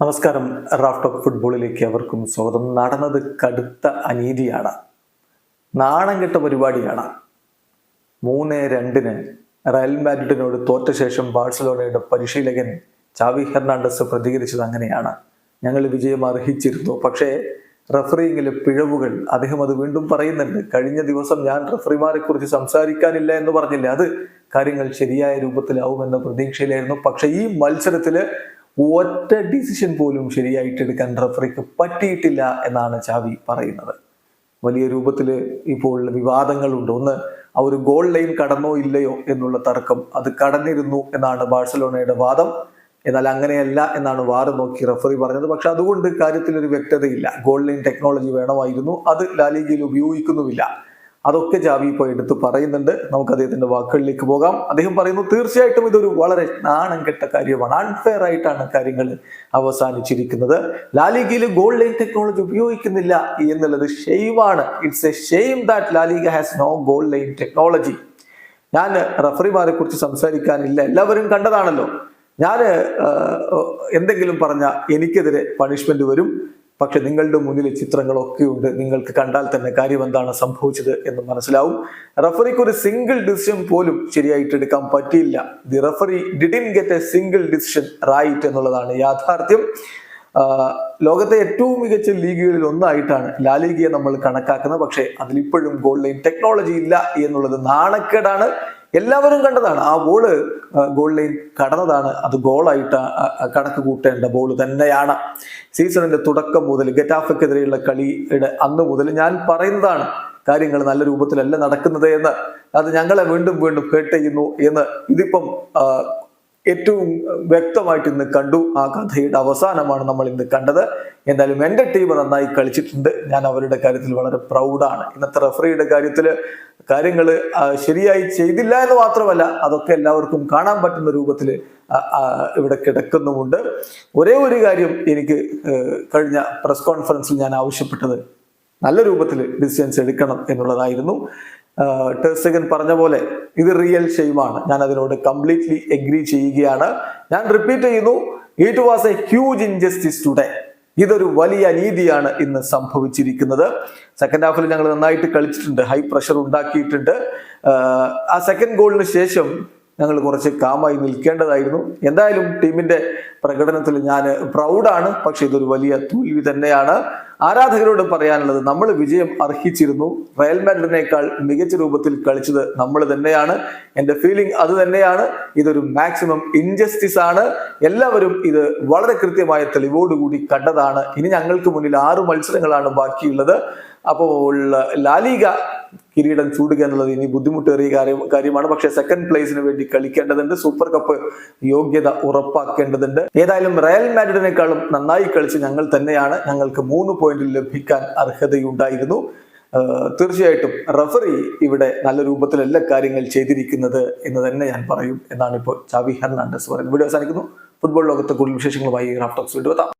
നമസ്കാരം. Raf talk ഫുട്ബോളിലേക്ക് അവർക്കും സ്വാഗതം. നടന്നത് കടുത്ത അനീതിയാണ്. നാണം കെട്ട പരിപാടിയാണ്. മൂന്ന് രണ്ടിന് റയൽ മാഡ്രിഡിനോട് തോറ്റ ശേഷം ബാഴ്സലോണയുടെ പരിശീലകൻ ചാവി ഹെർണാണ്ടസ് പ്രതികരിച്ചത് അങ്ങനെയാണ്. ഞങ്ങൾ വിജയം അർഹിച്ചിരുന്നു. പക്ഷേ റഫറിങ്ങിലെ പിഴവുകൾ അദ്ദേഹം അത് വീണ്ടും പറയുന്നുണ്ട്. കഴിഞ്ഞ ദിവസം ഞാൻ റഫറിമാരെ കുറിച്ച് സംസാരിക്കാനില്ല എന്ന് പറഞ്ഞില്ല? അത് കാര്യങ്ങൾ ശരിയായ രൂപത്തിലാവുമെന്ന പ്രതീക്ഷയിലായിരുന്നു. പക്ഷേ ഈ മത്സരത്തിൽ ഒറ്റ ഡിസിഷൻ പോലും ശരിയായിട്ട് എടുക്കാൻ റഫറിക്ക് പറ്റിയിട്ടില്ല എന്നാണ് ചാവി പറയുന്നത്. വലിയ രൂപത്തിൽ ഇപ്പോൾ വിവാദങ്ങളുണ്ട്. ഒന്ന് ആ ഒരു ഗോൾ ലൈൻ കടന്നോ ഇല്ലയോ എന്നുള്ള തർക്കം അത് കടന്നിരുന്നു എന്നാണ് ബാഴ്സലോണയുടെ വാദം. എന്നാൽ അങ്ങനെയല്ല എന്നാണ് വാറ് നോക്കി റഫറി പറഞ്ഞത്. പക്ഷെ അതുകൊണ്ട് കാര്യത്തിൽ ഒരു വ്യക്തതയില്ല. ഗോൾ ലൈൻ ടെക്നോളജി വേണമായിരുന്നു. അത് ലാലിഗയിൽ ഉപയോഗിക്കുന്നുമില്ല. അതൊക്കെ ജാവി ഇപ്പോൾ എടുത്ത് പറയുന്നുണ്ട്. നമുക്ക് അദ്ദേഹത്തിന്റെ വാക്കുകളിലേക്ക് പോകാം. അദ്ദേഹം പറയുന്നു തീർച്ചയായിട്ടും ഇതൊരു വളരെ നാണം കെട്ട കാര്യമാണ്. അൺഫെയർ ആയിട്ടാണ് കാര്യങ്ങൾ അവസാനിച്ചിരിക്കുന്നത്. ലാലിഗയിൽ ഗോൾ ലൈൻ ടെക്നോളജി ഉപയോഗിക്കുന്നില്ല എന്നുള്ളത് ഷെയ്മാണ് it's a shame that LaLiga has no goal line technology ഞാൻ റഫറിമാരെ കുറിച്ച് സംസാരിക്കാനില്ല. എല്ലാവരും കണ്ടതാണല്ലോ. ഞാൻ എന്തെങ്കിലും പറഞ്ഞ എനിക്കെതിരെ പണിഷ്മെന്റ് വരും. പക്ഷെ നിങ്ങളുടെ മുന്നിൽ ചിത്രങ്ങളൊക്കെ ഉണ്ട്. നിങ്ങൾക്ക് കണ്ടാൽ തന്നെ കാര്യം എന്താണ് സംഭവിച്ചത് എന്ന് മനസ്സിലാവും. റഫറിക്ക് ഒരു സിംഗിൾ ഡിസിഷൻ പോലും ശരിയായിട്ട് എടുക്കാൻ പറ്റിയില്ല. The referee didn't get a single decision right എന്നുള്ളതാണ് യാഥാർത്ഥ്യം. ലോകത്തെ ഏറ്റവും മികച്ച ലീഗുകളിൽ ഒന്നായിട്ടാണ് ലാലിഗയെ നമ്മൾ കണക്കാക്കുന്നത്. പക്ഷേ അതിലിപ്പോഴും ഗോൾ ലൈൻ ടെക്നോളജി ഇല്ല എന്നുള്ളത് നാണക്കേടാണ്. എല്ലാവരും കണ്ടതാണ്. ആ ബോൾ ഗോൾ ലൈൻ കടന്നതാണ്. അത് ഗോളായിട്ട് കണക്ക് കൂട്ടേണ്ട ബോൾ തന്നെയാണ്. സീസണിന്റെ തുടക്കം മുതൽ ഗറ്റാഫക്കെതിരെയുള്ള കളിയുടെ അന്ന് മുതൽ ഞാൻ പറയുന്നതാണ് കാര്യങ്ങൾ നല്ല രൂപത്തിലല്ല നടക്കുന്നത് എന്ന്. അത് ഞങ്ങളെ വീണ്ടും വീണ്ടും ഹേർട്ട് ചെയ്യുന്നു എന്ന്. ഇതിപ്പം ഏറ്റവും വ്യക്തമായിട്ട് ഇന്ന് കണ്ടു. ആ കഥയുടെ അവസാനമാണ് നമ്മൾ ഇന്ന് കണ്ടത്. എന്തായാലും എന്റെ ടീം നന്നായി കളിച്ചിട്ടുണ്ട്. ഞാൻ അവരുടെ കാര്യത്തിൽ വളരെ പ്രൗഡാണ് ഇന്നത്തെ റഫറിയുടെ കാര്യത്തിൽ കാര്യങ്ങൾ ശരിയായി ചെയ്തില്ല എന്ന് മാത്രമല്ല അതൊക്കെ എല്ലാവർക്കും കാണാൻ പറ്റുന്ന രൂപത്തിൽ ഇവിടെ കിടക്കുന്നുമുണ്ട്. ഒരേ ഒരു കാര്യം എനിക്ക് കഴിഞ്ഞ പ്രസ് കോൺഫറൻസിൽ ഞാൻ ആവശ്യപ്പെട്ടത് നല്ല രൂപത്തിൽ ഡിസിഷൻസ് എടുക്കണം എന്നുള്ളതായിരുന്നു. ടെർസഗൻ പറഞ്ഞ പോലെ ഇത് റിയൽ ഷെയ്മാണ് ഞാൻ അതിനോട് കംപ്ലീറ്റ്ലി എഗ്രി ചെയ്യുകയാണ്. ഞാൻ റിപ്പീറ്റ് ചെയ്യുന്നു. It was a huge injustice today ഇതൊരു വലിയ അനീതിയാണ് ഇന്ന് സംഭവിച്ചിരിക്കുന്നത്. സെക്കൻഡ് ഹാഫിൽ ഞങ്ങൾ നന്നായിട്ട് കളിച്ചിട്ടുണ്ട്. ഹൈ പ്രഷർ ഉണ്ടാക്കിയിട്ടുണ്ട്. ആ സെക്കൻഡ് ഗോളിന് ശേഷം ഞങ്ങൾ കുറച്ച് കാമായി നിൽക്കേണ്ടതായിരുന്നു. എന്തായാലും ടീമിന്റെ പ്രകടനത്തിൽ ഞാൻ പ്രൗഡാണ് പക്ഷെ ഇതൊരു വലിയ തോൽവി തന്നെയാണ്. ആരാധകരോട് പറയാനുള്ളത് നമ്മൾ വിജയം അർഹിച്ചിരുന്നു. റയൽ മാഡ്രിഡിനേക്കാൾ മികച്ച രൂപത്തിൽ കളിച്ചത് നമ്മൾ തന്നെയാണ്. എന്റെ ഫീലിംഗ് അത് തന്നെയാണ്. ഇതൊരു മാക്സിമം ഇൻജസ്റ്റിസ് ആണ്. എല്ലാവരും ഇത് വളരെ കൃത്യമായ തെളിവോടുകൂടി കണ്ടതാണ്. ഇനി ഞങ്ങൾക്ക് മുന്നിൽ ആറ് മത്സരങ്ങളാണ് ബാക്കിയുള്ളത്. അപ്പോൾ ലാലിക കിരീടം ചൂടുക എന്നുള്ളത് ഇനി ബുദ്ധിമുട്ടേറിയ കാര്യം കാര്യമാണ്. പക്ഷെ സെക്കൻഡ് പ്ലേസിന് വേണ്ടി കളിക്കേണ്ടതുണ്ട്. സൂപ്പർ കപ്പ് യോഗ്യത ഉറപ്പാക്കേണ്ടതുണ്ട്. ഏതായാലും റയൽ മാഡ്രിഡിനേക്കാളും നന്നായി കളിച്ച് ഞങ്ങൾ തന്നെയാണ്. ഞങ്ങൾക്ക് മൂന്ന് പോയിന്റ് ലഭിക്കാൻ അർഹതയുണ്ടായിരുന്നു. തീർച്ചയായിട്ടും റഫറി ഇവിടെ നല്ല രൂപത്തിൽ എല്ലാ കാര്യങ്ങൾ ചെയ്തിരിക്കുന്നത് എന്ന് തന്നെ ഞാൻ പറയും എന്നാണ് ഇപ്പോൾ ചാവി ഹെർണാണ്ടസ് പറയുന്നത്. ഇവിടെ അവസാനിക്കുന്നു. ഫുട്ബോൾ ലോകത്തെ കൂടുതൽ വിശേഷങ്ങളുമായി റാഫ്റ്റോക്സ് വീണ്ടും